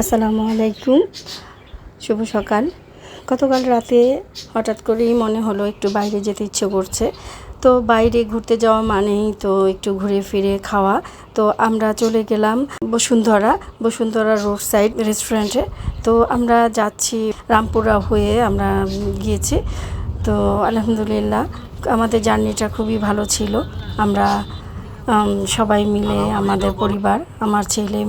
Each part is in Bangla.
আসসালামু আলাইকুম। শুভ সকাল। গতকাল রাতে হঠাৎ করেই মনে হলো একটু বাইরে যেতে ইচ্ছে করছে। তো বাইরে ঘুরতে যাওয়া মানেই তো একটু ঘুরে ফিরে খাওয়া। তো আমরা চলে গেলাম বসুন্ধরা বসুন্ধরা রোড সাইড রেস্টুরেন্টে তো আমরা যাচ্ছি রামপুরা হয়ে আমরা গিয়েছি। তো আলহামদুলিল্লাহ, আমাদের জার্নিটা খুবই ভালো ছিল। আমরা সবাই মিলে আমাদের পরিবার, আমার ছেলে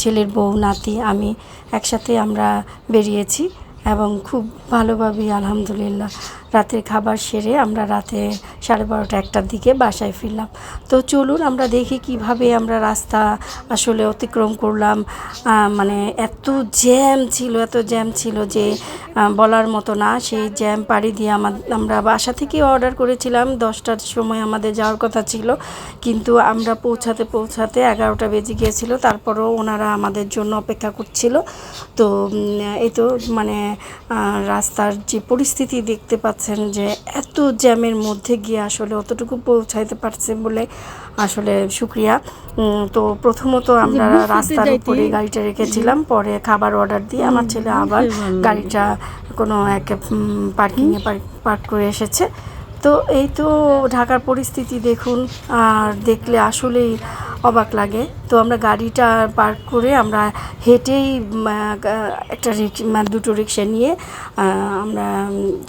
ছেলের বউ নাতি আমি একসাথে আমরা বেরিয়েছি এবং খুব ভালোভাবেই আলহামদুলিল্লাহ। রাতের খাবার সেরে আমরা রাতে সাড়ে বারোটা একটার দিকে বাসায় ফিরলাম। তো চলুন আমরা দেখি কীভাবে আমরা রাস্তা আসলে অতিক্রম করলাম। মানে এত জ্যাম ছিল, এত জ্যাম ছিল যে বলার মতো না। সেই জ্যাম পাড়ি দিয়ে আমা- আমরা বাসা থেকে অর্ডার করেছিলাম। দশটার সময় আমাদের যাওয়ার কথা ছিল। কিন্তু আমরা পৌঁছাতে পৌঁছাতে এগারোটা বেজে গিয়েছিল। তারপরেও ওনারা আমাদের জন্য অপেক্ষা করছিল। তো এই তো মানে রাস্তার যে পরিস্থিতি দেখতে পাচ্ছেন যে এত জ্যামের মধ্যে গিয়ে আসলে অতটুকু পৌঁছাইতে পারছে বলে আসলে শুক্রিয়া। তো প্রথমত আমরা রাস্তার উপরে গাড়িটা রেখেছিলাম পরে খাবার অর্ডার দিয়ে আমার ছেলে আবার গাড়িটা কোনো এক পার্কিংয়ে পার্ক করে এসেছে। তো এই তো ঢাকার পরিস্থিতি দেখুন আর দেখলে আসলেই অবাক লাগে। তো আমরা গাড়িটা পার্ক করে আমরা হেঁটেই একটা রিক্স মানে দুটো রিক্সা নিয়ে আমরা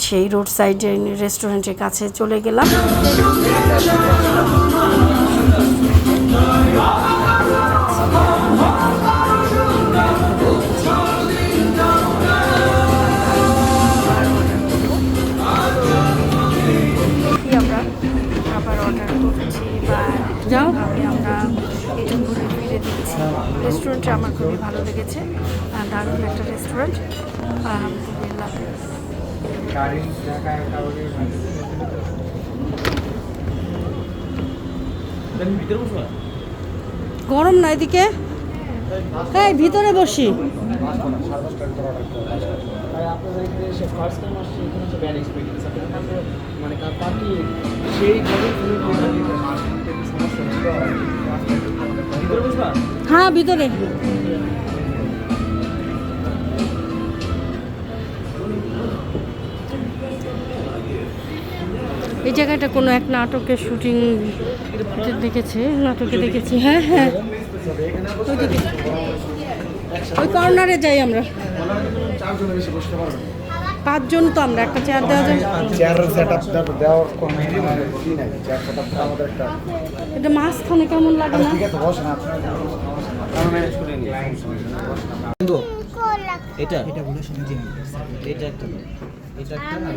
সেই রোড সাইডে রেস্টুরেন্টের কাছে চলে গেলাম। রেস্টুরেন্টটা আমার খুবই ভালো লেগেছে। আর দারুণ একটা রেস্টুরেন্ট আলহামদুলিল্লাহ গরম না এদিকে? এই ভিতরে বসি। মানে হ্যাঁ ভিতরে। এই জায়গাটা কোনো এক নাটকের শুটিং দেখেছে? নাটকে দেখেছি। হ্যাঁ হ্যাঁ। ওই কর্নারে যাই আমরা। পাঁচজন তো আমরা একটা চেয়ার দেওয়া যায়। চেয়ার সেট আপ দেওয়ার কোনো কি নাই চেয়ার সেট আপ আমাদের একটা এটা মাঝখানে কেমন লাগে না? ঠিক আছে করে নিই কিন্তু এটা এটা বলে শুনে দিন এটা একটা এটা একটা না।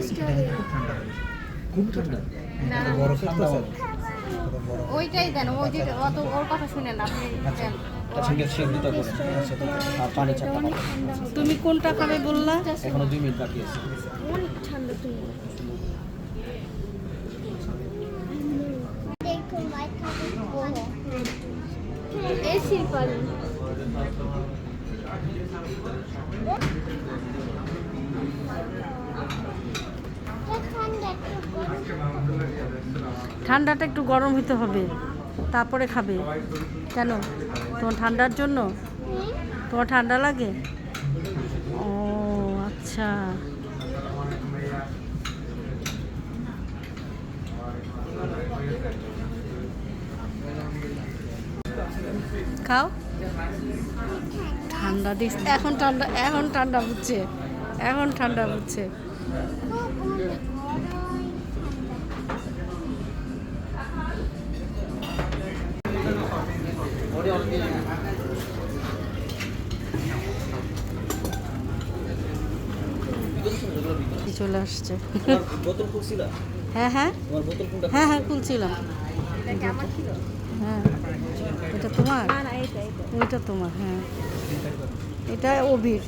খুব ঠান্ডা ওইটাই দেন ওই যে অত ওর কথা শুনেন না আপনি দেন। আচ্ছা করে আর পানি তুমি কোনটা খাবে বললা? এখনও দুই মিনিট বাকি আছে। অনেক ঠান্ডা তুমি? এসির পানি ঠান্ডাটা একটু গরম হতে হবে। তারপরে খাবে। কেন? তোমার ঠান্ডার জন্য? তোমার ঠান্ডা লাগে? ও আচ্ছা। খাও। ঠান্ডা দিস, এখন ঠান্ডা এখন ঠান্ডা বুঝছে এখন ঠান্ডা বুঝছে চলে আসছে? বোতল খুলছিলা? হ্যাঁ হ্যাঁ। তোমার বোতল কোনটা হ্যাঁ হ্যাঁ খুলছিলাম। হ্যাঁ। এটা তোমার? না না এটা ওইটা তোমার হ্যাঁ। এটা অভির।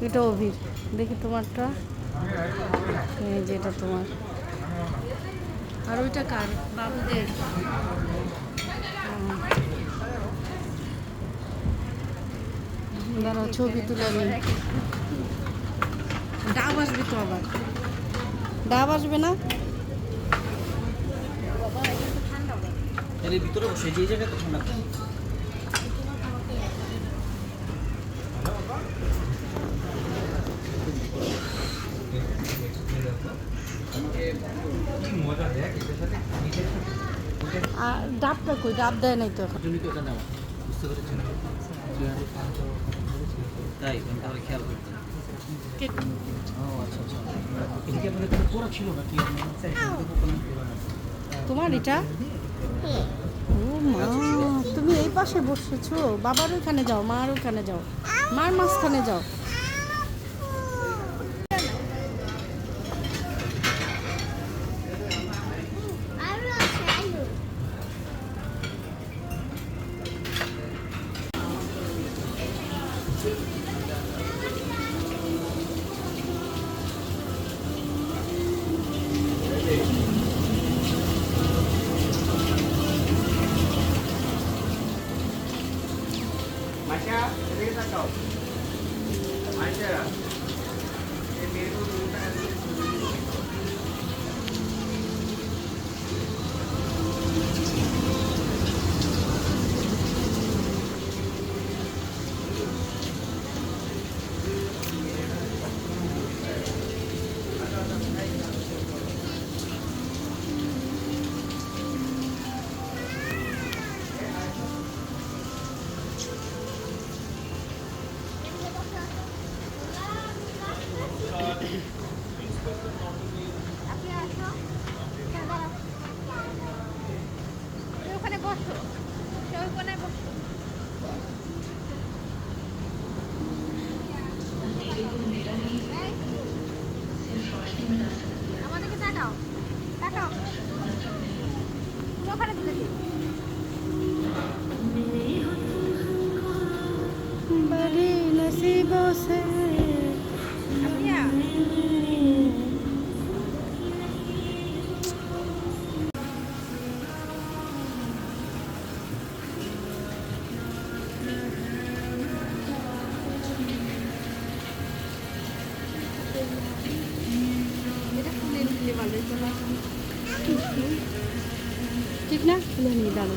এটা অভির। দেখি তোমারটা। এই যে এটা তোমার। আর ওইটা কার? বাবুদের। দাঁড়া ছবি তুলে নিই ডাব আসবে তো আবার। ডাব আসবে না? ডাবটা কই? ডাব দেয় নাই তো বুঝতে তাই আমি তাহলে খেয়াল করতে। আচ্ছা আচ্ছা। নাকি তোমার এটা? ও মা তুমি এই পাশে বসেছো। বাবার ওখানে যাও মার ওখানে যাও। মার মাঝখানে যাও। ठीक ना नहीं डालो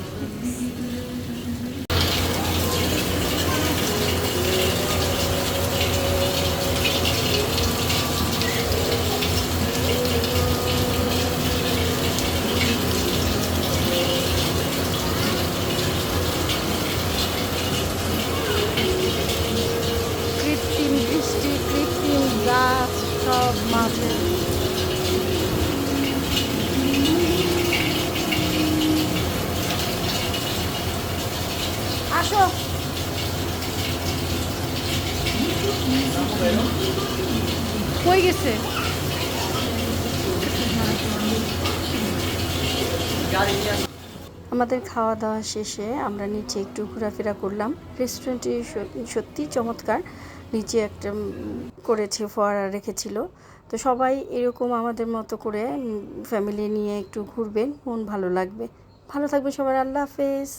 আসো। কই গেছে? আমাদের খাওয়া দাওয়া শেষে আমরা নিচে একটু ঘোরাফেরা করলাম। রেস্টুরেন্টটি সত্যি চমৎকার। নিচে একটা করেছে, ফোয়ারা রেখেছিল। তো সবাই এরকম আমাদের মতো করে ফ্যামিলি নিয়ে একটু ঘুরবেন, মন ভালো লাগবে। ভালো থাকবে সবার আল্লাহ হাফেজ।